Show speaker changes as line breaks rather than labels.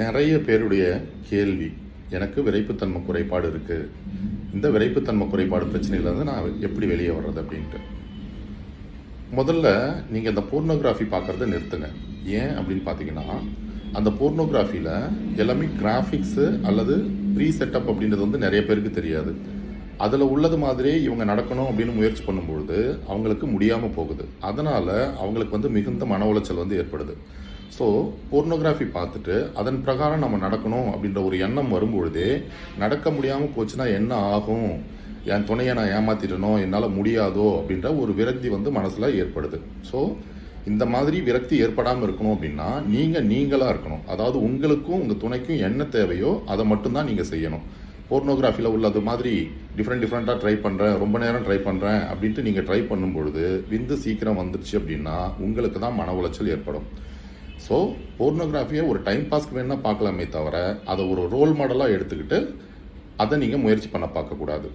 நிறைய பேருடைய கேள்வி எனக்கு விரைப்புத்தன்மை குறைபாடு இருக்குது இந்த விரைப்புத்தன்மை குறைபாடு பிரச்சனையிலேருந்து நான் எப்படி வெளியே வர்றது அப்படின்ட்டு. முதல்ல நீங்கள் இந்த போர்னோகிராஃபி பார்க்குறத நிறுத்துங்க. ஏன் அப்படின்னு பார்த்தீங்கன்னா அந்த போர்னோகிராஃபியில் எல்லாமே கிராஃபிக்ஸு அல்லது ப்ரீ செட்டப் அப்படின்றது வந்து நிறைய பேருக்கு தெரியாது. அதில் உள்ளது மாதிரியே இவங்க நடக்கணும் அப்படின்னு முயற்சி பண்ணும்பொழுது அவங்களுக்கு முடியாமல் போகுது. அதனால் அவங்களுக்கு வந்து மிகுந்த மன உளைச்சல் வந்து ஏற்படுது. ஸோ போர்னோகிராஃபி பார்த்துட்டு அதன் பிரகாரம் நம்ம நடக்கணும் அப்படின்ற ஒரு எண்ணம் வரும்பொழுதே நடக்க முடியாமல் போச்சுன்னா என்ன ஆகும்? என் துணையை நான் ஏமாத்திட்டனோ? என்னால் முடியாதோ? அப்படின்ற ஒரு விரக்தி வந்து மனசில் ஏற்படுது. ஸோ இந்த மாதிரி விரக்தி ஏற்படாமல் இருக்கணும் அப்படின்னா நீங்கள் நீங்களாக இருக்கணும். அதாவது உங்களுக்கும் உங்கள் துணைக்கும் என்ன தேவையோ அதை மட்டும்தான் நீங்கள் செய்யணும். போர்னோகிராஃபியில் உள்ளது மாதிரி டிஃப்ரெண்ட் டிஃப்ரெண்ட்டாக ட்ரை பண்ணுறேன் ரொம்ப நேரம் ட்ரை பண்ணுறேன் அப்படின்ட்டு நீங்கள் ட்ரை பண்ணும்பொழுது விந்து சீக்கிரம் வந்துருச்சு அப்படின்னா உங்களுக்கு தான் மன உளைச்சல் ஏற்படும். ஸோ போர்னோகிராஃபியை ஒரு டைம் பாஸ்க்கு வேணால் பார்க்கலாமே தவிர அதை ஒரு ரோல் மாடலாக எடுத்துக்கிட்டு அதை நீங்கள் முயற்சி பண்ண பார்க்கக்கூடாது.